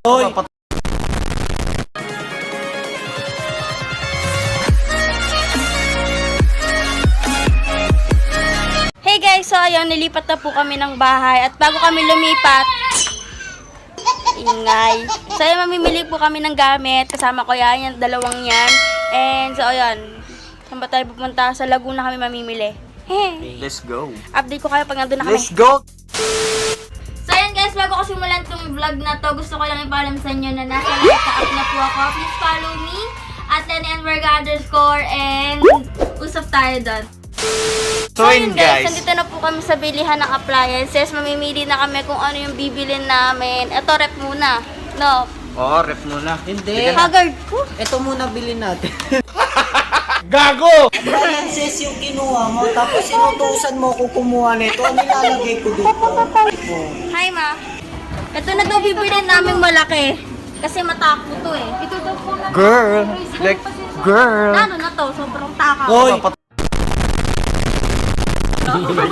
Hoy! Hey guys, so ayun, nilipat na po kami ng bahay at bago kami lumipat, ingay. So ayun, mamimili po kami ng gamit, kasama ko yan, yung dalawang yan. And so ayun, saan ba tayo pupunta? Sa Laguna kami mamimili. Let's go. update ko kayo pag nandun na kami. Let's go! So guys, bago ko simulan tong vlog na to, gusto ko lang ipaalam sa inyo na nasa naka-up na po ako. Please follow me at Lenenberga underscore and usap tayo doon. So yun guys, nandito na po kami sa bilihan ng appliances. Mamimili na kami kung ano yung bibilin namin. Ito, rep muna. No. oh, rep muna. Hindi. Haggard ko. Ito muna bilhin natin. Gago! Francis yung kinuha mo, tapos sinutusan mo ko kumuha nito. Ano nilalagay ko dito? Oh. Hi, ma. Ito na daw bibilin namin malaki. Kasi matakbo to eh. Ito daw po na. Girl! Like, girl! Ano na to? Sobrang taka. Hoy!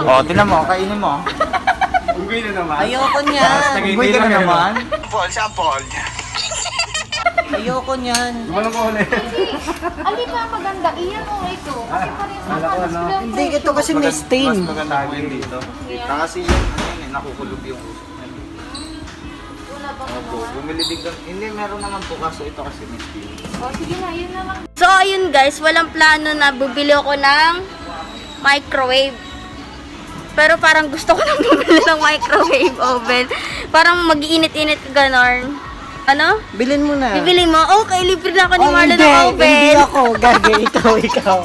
oh, tinan mo, kainin mo. Ugay na naman. Ayoko niyan. Ugay ka na naman. Ayoko niyan. Gumanong ko ulit. Ali pa maganda. Iyan o ito. Kasi parang ano? Hindi, ito kasi may stain. Mas maganda po yung dito. Kasi yung, ano yun, eh, nakukulog yung uso. Wala bang Opo, bumili din kami. Hindi, meron naman po kaso ito kasi may stain. Oh, sige na, yun na lang. So, ayun guys, walang plano na bubili ako ng microwave. Pero parang gusto ko nang bumili ng microwave oven. Parang mag-iinit-init ganon. Ano? Bilhin mo na. Bibili mo? Okay, libre na ako ni Oh, Marlon hindi, ng oven. hindi ako. Gagi, ikaw, ikaw.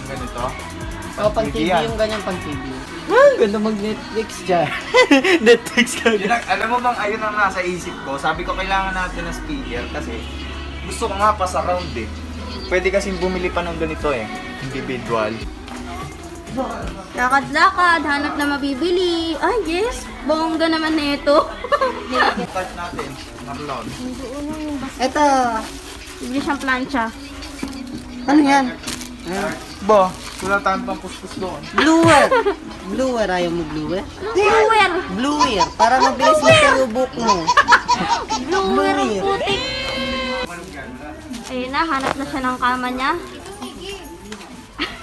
Ganito. O, pang TV yan. yung ganyan pang TV. Ah, ganda mag-Netflix dyan. Netflix ka Yun ang- alam mo bang ayun ang nasa isip ko? Sabi ko kailangan natin ng speaker kasi gusto ko nga pa sa round eh. Pwede kasing bumili pa ng ganito eh. Individual. Lakad-lakad, hanap na mabibili. Ay, yes. Bongga naman na ito. Start natin. Marlon. Ito. Bibili siyang plancha. Ano yan? Bo, wala tayong pang kuskus doon. Bluer. Bluer, ayaw mo bluer? Bluer! Bluer, para mabilis na sa ubok mo. Bluer ang Bluer. putik. Ayun na, hanap na siya ng kama niya.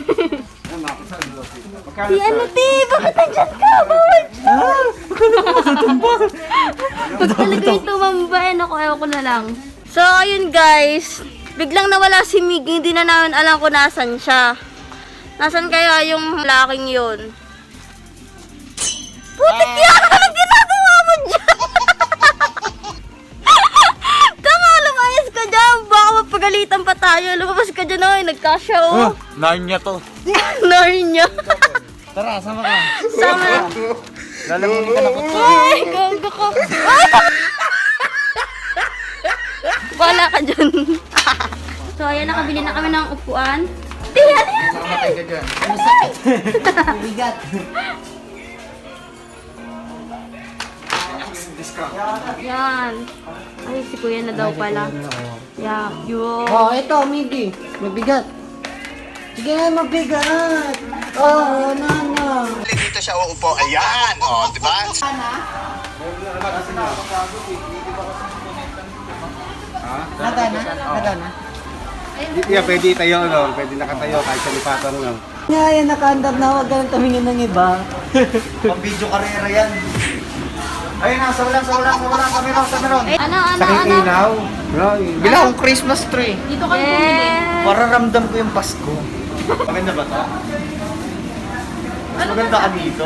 Si ano, ti? Bakit nandiyan ka? Boy? Ah, Pag talaga yung tumamba, eh, naku, ewan ko na lang. So, ayun guys. Biglang nawala si Mig, hindi na namin alam kung nasan siya. Nasan kaya yung laking yun? Putik yan! Baka mapagalitan pa tayo. Lumabas ka dyan, oy. Nagkasya, oh. nine niya to. Narnya. Tara, sama ka. Sama. Lalamunin ka na po. Ay, gago ko. Wala ka dyan. so, ayan, nakabili na kami ng upuan. Di, ano yan? Mamatay ka dyan. Bigat. Yan. Ay, si kuya na daw pala. Yeah, yun. Oh, ito, Miggy. Mabigat. Sige nga, mabigat. Oh, no, no. dito siya uupo. Ayan, o, di ba? Nagana? Nagana? Yeah, pwede tayo, no? Pwede nakatayo kahit sa lipatan lang. Nga, yan, nakaandar na. Huwag ka nang tumingin ng iba. Pang video karera yan. Ayun na, sa walang, sa walang, sa sa meron, sa meron. Ay, ano, ano, Sakit ano? ilaw. Bila akong Christmas tree. Dito kayo bumili. Para ramdam ko yung Pasko. Maganda ba to? Mas maganda ka dito.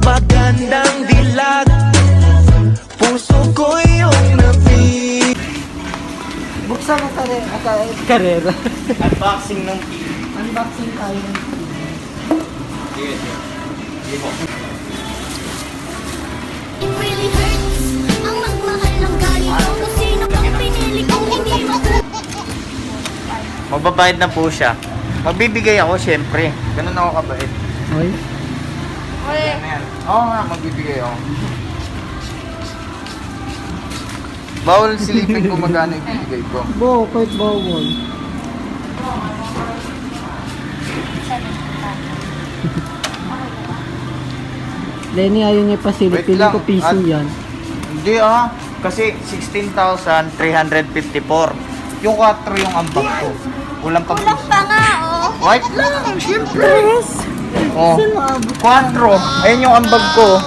Magandang dilag Puso ko yung nabi Buksan mo kare kare karera. Unboxing ng TV. Unboxing tayo. Sige, sige. Sige po. Magbabayad na po siya. Magbibigay ako, syempre. Ganun ako kabait. Hoy. Yan? Oo nga, magbibigay ako. Bawal silipin kung magkano ibibigay ko. Bo, kahit bawal. Lenny, ayaw niya pa Wait lang. ko piso At- yan. Hindi ah. Kasi 16,354. Yung 4 yung ambag ko. Kulang pa Kulang pa nga, oh. White lang, siyempre. Oh. 4. Ayun yung ambag ko.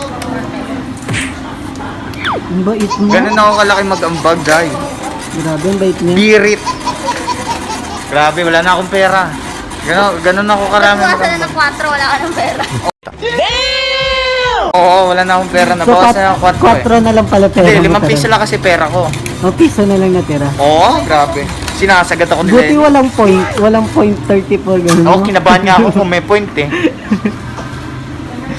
Ang bait mo. Ganun ako kalaki mag-ambag, guys. Grabe, ang bait niya. Birit. Grabe, wala na akong pera. Ganun, ganun ako karami na mag-ambag. ng 4, wala ka ng pera. Oo, wala na akong pera. Nabawasan na ako 4 eh. 4 na lang pala pera Hindi, mo 5 piso lang kasi pera ko. O, piso na lang natira. Oo, grabe. Sinasagat ako nila. Buti walang point. Walang point 34 ganun. Ako, kinabahan nga ako kung may point eh.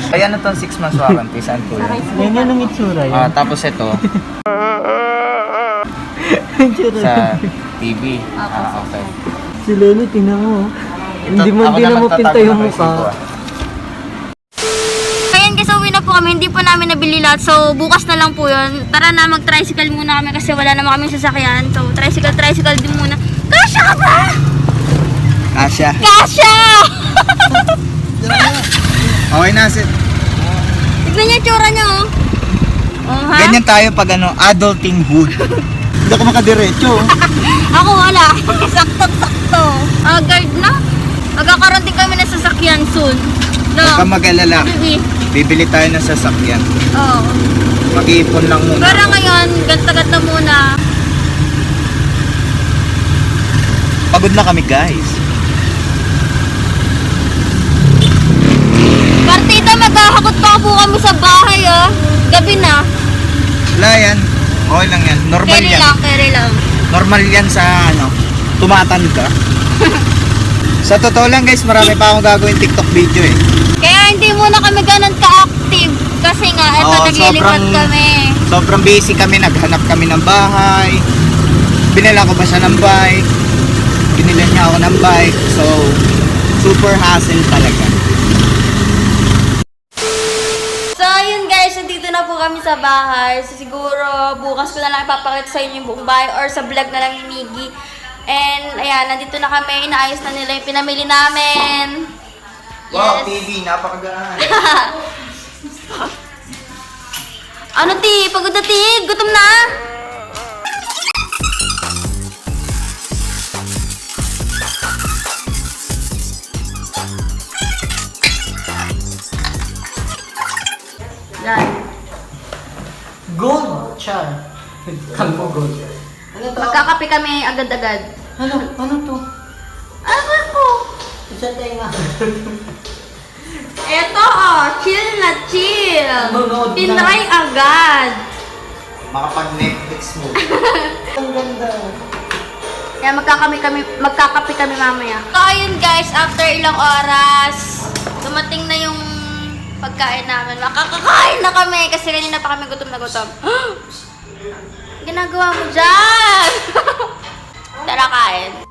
Ay, ano tong 6 months warranty? Saan po yun? Yan yan ang itsura Ah, yan. tapos ito, Itsura. sa TV. Ah, okay. Si Lenny, tingnan mo. Hindi mo, Ako hindi na naman mo pinta yung ng resibo, mukha. ah. Ayan guys, uwi na po kami. Hindi po namin nabili lahat. So, bukas na lang po yun. Tara na, mag-tricycle muna kami kasi wala naman kami sasakyan. So, tricycle, tricycle din muna. Kasha ka ba? Asya. Kasha! Okay na, sir. Tignan yung tsura niyo, oh. Oh, ha? Ganyan tayo pag ano, adultinghood. Hindi ako makadiretso. Ako wala. Sakto-sakto. Ah, guard na. Magkakaroon din kami ng sasakyan soon. No? Huwag ka mag-alala. Bibi. Bibili tayo ng sasakyan. Oo. Mag-iipon lang muna. Pero ngayon, gantagad na muna. Pagod na kami, guys. Partita, maghahakot pa po kami sa bahay, oh. Gabi na. Wala yan. Okay lang yan. Normal Carry yan. lang, carry lang. Normal yan sa ano, tumatanda. sa totoo lang guys, marami pa akong gagawin TikTok video eh. Hindi muna kami ganun ka-active. Kasi nga, eto, Oo, naglilipad sobrang- kami. Sobrang busy kami, naghanap kami ng bahay. Binila ko pa siya ng bike. Binila niya ako ng bike. So, super hassle talaga. So, yun guys, nandito na po kami sa bahay. So, siguro, bukas ko na lang ipapakita sa inyo yung buong bahay or sa vlog na lang ni Miggy. And, ayan, nandito na kami. Inaayos na nila yung pinamili namin. Wow, Yes. TV, napakagaan. Ano, ti? Pagod na, ti? Gutom na? Yan. Gold, Char. Kalmo gold. Ano to? Magkakape kami agad-agad. Ano? Ano to? Ano ko? Isa tayo nga. Eto, oh, chill na chill. Manood na. Tinry agad. Makapag-Netflix mo. Ang ganda. Kaya magkakami kami, magkakape kami mamaya. So, ayun guys, after ilang oras, dumating na yung pagkain namin. Makakakain na kami kasi kanina pa kami gutom na gutom. Ginagawa mo dyan! Tara kain.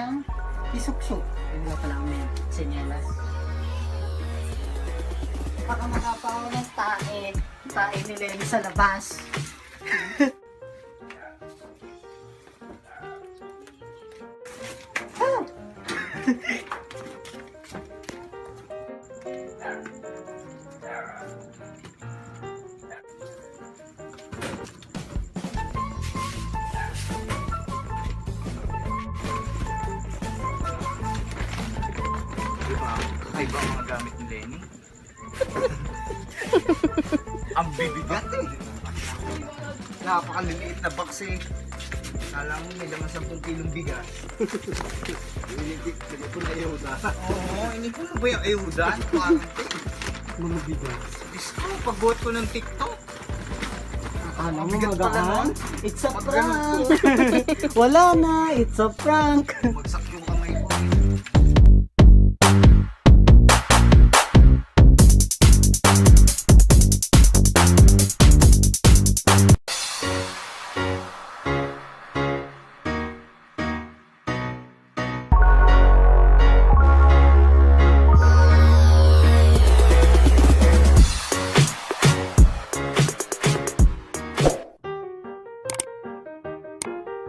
Siyang isuksok. Mga pala may sinyelas. Baka makapaw ng tae. Tae ni Lenny sa labas. Ay, ba ang mga gamit ni Lenny? ang bibigat eh. Napakaliliit na box eh. Kala mo may laman 10 kilong bigas. Hindi ko na ayuda. Oo, hindi ko na ba yung ayuda? Parang Mga bigas. Diyos ko, pagbuhat ko ng TikTok. Akala mo magaan? It's a prank! Wala na, it's a prank! Magsak